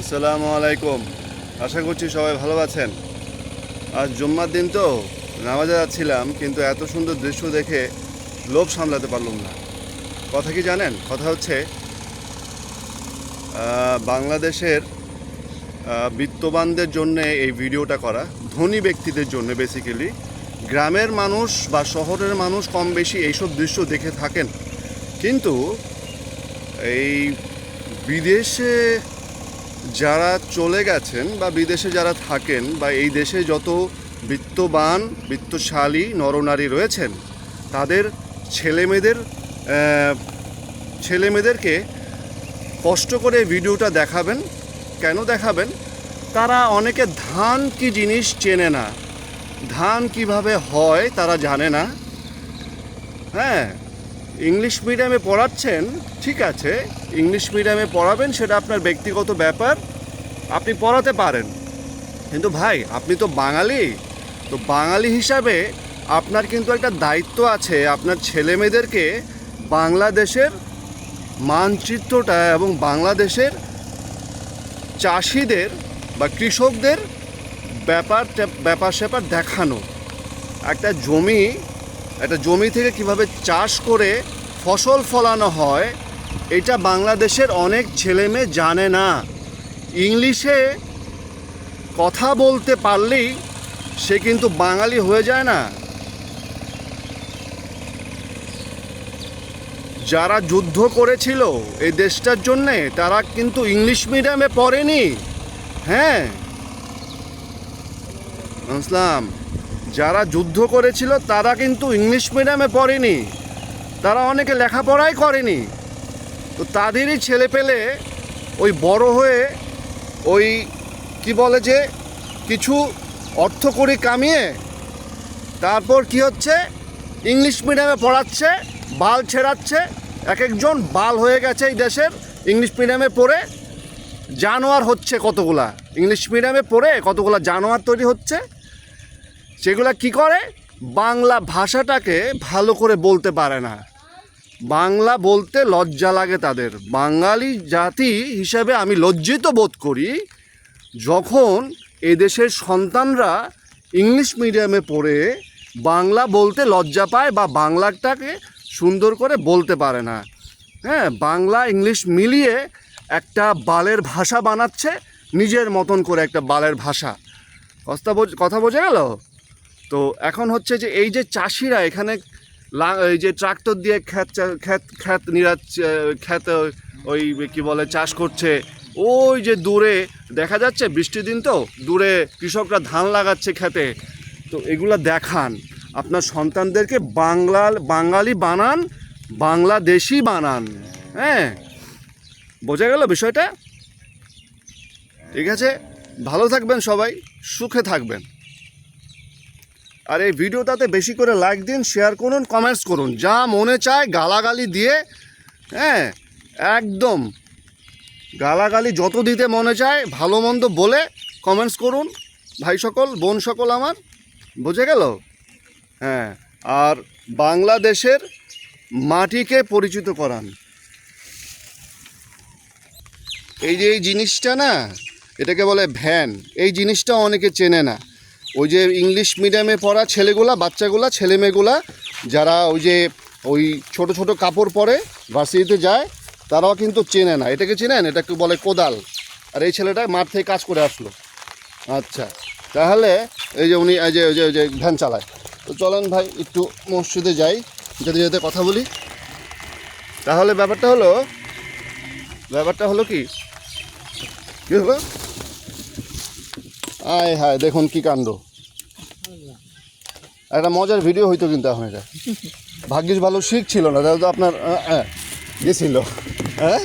আসসালামু আলাইকুম। আশা করছি সবাই ভালো আছেন। আজ জুম্মার দিন তো, নামাজে যাচ্ছিলাম, কিন্তু এত সুন্দর দৃশ্য দেখে লোভ সামলাতে পারলাম না। কথা কি জানেন? কথা হচ্ছে বাংলাদেশের বিত্তবানদের জন্য এই ভিডিওটা করা, ধনী ব্যক্তিদের জন্য বেসিক্যালি গ্রামের মানুষ বা শহরের মানুষ কম বেশি এইসব দৃশ্য দেখে থাকেন। কিন্তু এই বিদেশে যারা চলে গেছেন বা বিদেশে যারা থাকেন বা এই দেশে যত বিত্তবান, বিত্তশালী নরনারী রয়েছেন, তাদের ছেলেমেয়েদের ছেলেমেয়েদেরকে কষ্ট করে ভিডিওটা দেখাবেন। কেন দেখাবেন? তারা অনেকে ধান কি জিনিস চেনে না। ধান কীভাবে হয় তারা জানে না। হ্যাঁ? ইংলিশ মিডিয়ামে পড়াচ্ছেন, ঠিক আছে, ইংলিশ মিডিয়ামে পড়াবেন সেটা আপনার ব্যক্তিগত ব্যাপার, আপনি পড়াতে পারেন। কিন্তু ভাই, আপনি তো বাঙালি তো বাঙালি হিসাবে আপনার কিন্তু একটা দায়িত্ব আছে, আপনার ছেলেমেয়েদেরকে বাংলাদেশের মানচিত্রটা এবং বাংলাদেশের চাষিদের বা কৃষকদের ব্যাপার ব্যাপার স্যাপার দেখানো। একটা জমি একটা জমি থেকে কীভাবে চাষ করে ফসল ফলানো হয়, এটা বাংলাদেশের অনেক ছেলেমেয়ে জানে না। ইংলিশে কথা বলতে পারলেই সে কিন্তু বাঙালি হয়ে যায় না। যারা যুদ্ধ করেছিল এই দেশটার জন্যে, তারা কিন্তু ইংলিশ মিডিয়ামে পড়েনি। হ্যাঁ? বুঝলাম যারা যুদ্ধ করেছিল, তারা কিন্তু ইংলিশ মিডিয়ামে পড়েনি। তারা অনেকে লেখাপড়াই করেনি। তো তাদেরই ছেলে পেলে ওই বড় হয়ে ওই, কি বলে যে, কিছু অর্থ করি কামিয়ে তারপর কি হচ্ছে? ইংলিশ মিডিয়ামে পড়াচ্ছে, বাল ছেড়াচ্ছে এক একজন বাল হয়ে গেছে এই দেশের। ইংলিশ মিডিয়ামে পড়ে জানোয়ার হচ্ছে কতগুলা? ইংলিশ মিডিয়ামে পড়ে কতগুলা জানোয়ার তৈরি হচ্ছে? সেগুলা কি করে? বাংলা ভাষাটাকে ভালো করে বলতে পারে না। বাংলা বলতে লজ্জা লাগে তাদের। বাঙালি জাতি হিসাবে আমি লজ্জিত বোধ করি, যখন এদেশের সন্তানরা ইংলিশ মিডিয়ামে পড়ে বাংলা বলতে লজ্জা পায় বা বাংলাটাকে সুন্দর করে বলতে পারে না। হ্যাঁ বাংলা, ইংলিশ মিলিয়ে একটা বালের ভাষা বানাচ্ছে, নিজের মতন করে একটা বালের ভাষা। কথা বোঝা গেল? তো এখন হচ্ছে যে এই যে চাষিরা এখানে এই যে ট্রাক্টর দিয়ে খ্যাত খ্যাত খ্যাত নিরাচ্ছে খ্যাত ওই কি বলে চাষ করছে, ওই যে দূরে, দেখা যাচ্ছে বৃষ্টির দিন তো, দূরে কৃষকরা ধান লাগাচ্ছে খেতে তো এগুলা দেখান। আপনার সন্তানদেরকে বাংলা, বাঙালি বানান, বাংলাদেশি বানান হ্যাঁ? বোঝা গেল বিষয়টা? ঠিক আছে? ভালো থাকবেন সবাই, সুখে থাকবেন। আর এই ভিডিওটাতে বেশি করে লাইক দিন শেয়ার করুন কমেন্টস করুন। যা মনে চায় গালাগালি দিয়ে হ্যাঁ একদম গালাগালি যত দিতে মনে চায়, ভালো মন্দ বলে কমেন্টস করুন। ভাই সকল, বোন সকল আমার, বুঝে গেল? হ্যাঁ আর বাংলাদেশের মাটিকে পরিচিত করান। এই যে এই জিনিসটা না, এটাকে বলে ভ্যান, এই জিনিসটা অনেকে চেনে না। ওই যে ইংলিশ মিডিয়ামে পড়া ছেলেগুলা, বাচ্চাগুলা, ছেলেমেয়েগুলা, যারা ওই যে ওই ছোট ছোট কাপড় পরে ভার্সিটিতে যায়, তারাও কিন্তু চেনে না। এটাকে চেনেন? এটাকে বলে কোদাল। আর এই ছেলেটা মাঠ থেকে কাজ করে আসলো। আচ্ছা তাহলে এই যে উনি, এই যে ওই যে ওই যে ভ্যান চালায়। তো চলেন ভাই, একটু মসজিদে যাই, যেতে যেতে কথা বলি। তাহলে ব্যাপারটা হলো ব্যাপারটা হলো কি হলো? আয় হায়, দেখুন কি কাণ্ড। একটা মজার ভিডিও হইতো কিন্তু এখন এটা। ভাগ্যিস ভালো শিখ ছিল না, তাহলে তো আপনার গেছিল হ্যাঁ?